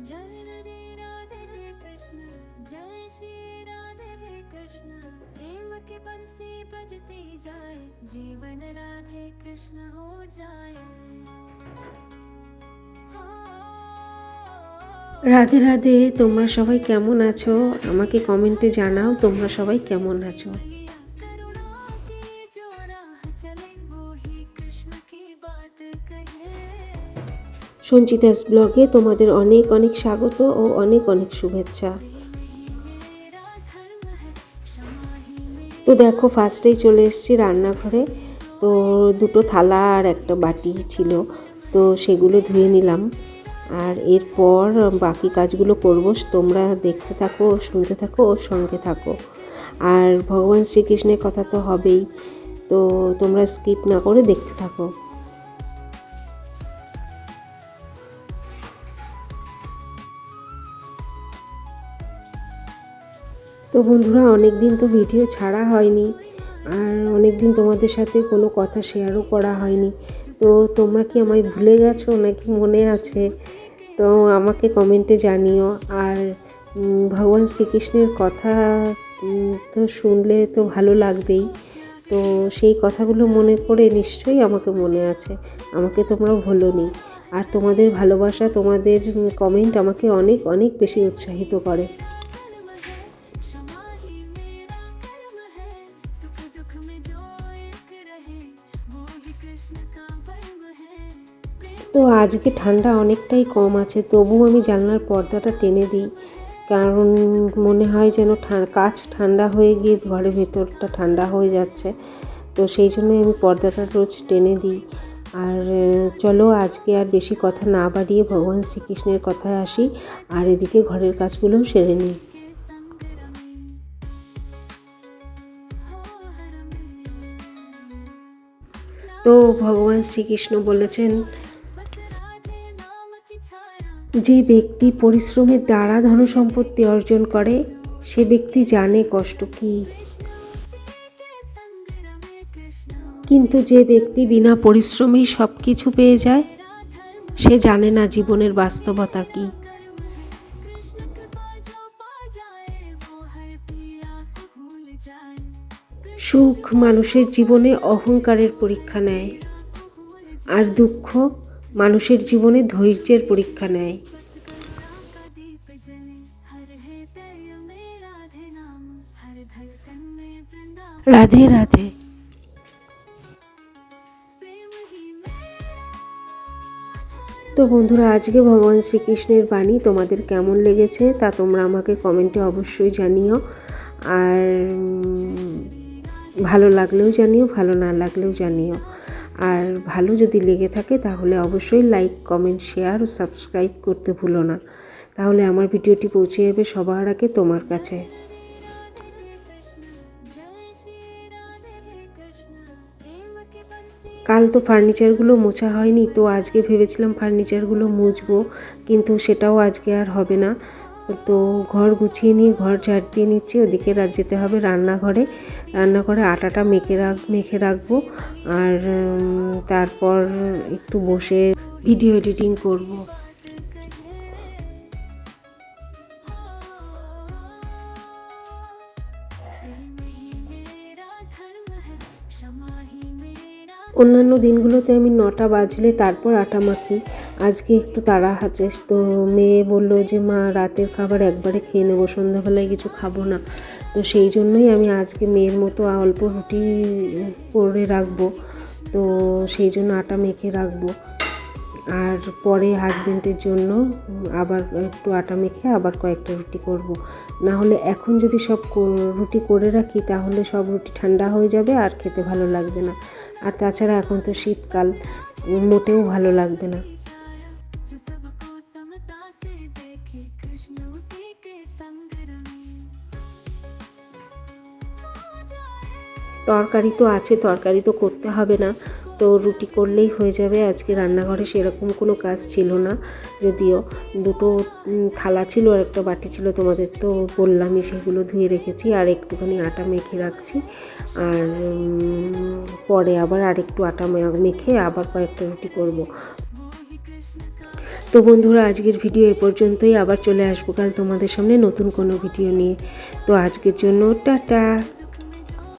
जय राधे राधे कृष्ण जय श्री राधे कृष्ण प्रेम के बंसी बजती जाए जीवन राधे कृष्ण हो जाए রাধে রাধে তোমরা সবাই কেমন আছো আমাকে কমেন্টে জানাও তোমরা সবাই কেমন আছো সঞ্চিতাস ব্লগে তোমাদের অনেক অনেক স্বাগত ও অনেক অনেক শুভেচ্ছা। তো দেখো ফার্স্টেই চলে এসেছি রান্নাঘরে। তো দুটো থালা আর একটা বাটি ছিল, তো সেগুলো ধুয়ে নিলাম। আর এরপর বাকি কাজগুলো করব, তোমরা দেখতে থাকো, শুনতে থাকো, ওর সঙ্গে থাকো। আর ভগবান শ্রীকৃষ্ণের কথা তো হবেই, তো তোমরা স্কিপ না করে দেখতে থাকো। তো বন্ধুরা অনেক দিন তো ভিডিও ছাড়া হয়নি আর অনেক দিন তোমাদের সাথে কোনো কথা শেয়ারও করা হয়নি। তো তোমরা কি আমায় ভুলে গেছো নাকি মনে আছে? তো আমাকে কমেন্টে জানিও। আর ভগবান শ্রীকৃষ্ণের কথা তো শুনলে তো ভালো লাগবেই। তো সেই কথাগুলো মনে করে নিশ্চয়ই আমাকে মনে আছে। আমাকে তোমরা ভুলোনি আর তোমাদের ভালোবাসা, তোমাদের কমেন্ট আমাকে অনেক অনেক বেশি উৎসাহিত করে। তো আজকে ঠান্ডা অনেকটাই কম আছে তবু আমি জানলার পর্দাটা টেনে দিই। কারণ মনে হয় যেন কাজ ঠান্ডা হয়ে গিয়ে ঘরের ভেতরটা ঠান্ডা হয়ে যাচ্ছে। তো সেই জন্য আমি পর্দাটা রোজ টেনে দিই। আর, চলো আজকে আর বেশি কথা না বাড়িয়ে ভগবান শ্রীকৃষ্ণের কথায় আসি। আর এদিকে ঘরের কাজগুলোও সেরে নিই। তো ভগবান শ্রীকৃষ্ণ বলেছেন যে ব্যক্তি পরিশ্রমের দ্বারা ধন সম্পত্তি অর্জন করে, সে ব্যক্তি জানে কষ্ট কী। কিন্তু যে ব্যক্তি বিনা পরিশ্রমেই সব কিছু পেয়ে যায়, সে জানে না জীবনের বাস্তবতা কী। সুখ মানুষের জীবনে অহংকারের পরীক্ষা নেয়, আর দুঃখ মানুষের জীবনে ধৈর্যের পরীক্ষা নেয়। রাধে রাধে। তো বন্ধুরা আজকে ভগবান শ্রীকৃষ্ণের বাণী তোমাদের কেমন লেগেছে তা তোমরা আমাকে কমেন্টে অবশ্যই জানিও। আর ভালো লাগলেও জানিও ভালো না লাগলেও জানিও। আর ভালো যদি লেগে থাকে তাহলে অবশ্যই লাইক কমেন্ট শেয়ার ও সাবস্ক্রাইব করতে ভুলো না। তাহলে আমার ভিডিওটি পৌঁছে যাবে সবার আগে তোমার কাছে। কাল তো ফার্নিচারগুলো মোছা হয়নি, তো আজকে ভেবেছিলাম ফার্নিচারগুলো মুছবো, কিন্তু সেটাও আজকে আর হবে না। তো ঘর গুছিয়ে নিয়ে, ঘর ঝাড় দিয়ে নিচ্ছি। ওদিকে রাত যেতে হবে রান্নাঘরে। রান্নাঘরে আটাটা মেখে রাখ, মেখে রাখব। আর তারপর একটু বসে ভিডিও এডিটিং করব। অন্যান্য দিনগুলোতে আমি নটা বাজলে তারপর আটা মাখি। আজকে একটু তাড়া আছে তো মেয়ে বলল যে, মা, রাতের খাবার একবারে খেয়ে নেব, সন্ধ্যাবেলায় কিছু খাব না। তো সেই জন্যই আমি আজকে মেয়ের মতো অল্প রুটি করে রাখব। তো সেই জন্য আটা মেখে রাখব। আর পরে হাজবেন্ডের জন্য আবার একটু আটা মেখে আবার কয়েকটা রুটি করব। না হলে এখন যদি সব রুটি করে রাখি, তাহলে সব রুটি ঠান্ডা হয়ে যাবে আর খেতে ভালো লাগবে না। আর তাছাড়া এখন তো শীতকাল, মোটেও ভালো লাগবে না। তরকারি তো আছে, তরকারি তো করতে হবে না। তো রুটি করলেই হয়ে যাবে। আজকে রান্নাঘরে সেরকম কোনো কাজ ছিল না। যদিও দুটো থালা ছিল আর একটা বাটি ছিল, তোমাদের তো বললামই সেগুলো ধুয়ে রেখেছি। আর একটুখানি আটা মেখে রাখছি। আর পরে আবার আর একটু আটা মেখে আবার কয়েকটা রুটি করব। তো বন্ধুরা, আজকের ভিডিও এ পর্যন্তই। আবার চলে আসব কাল তোমাদের সামনে নতুন কোনো ভিডিও নিয়ে। তো আজকের জন্য টাটা।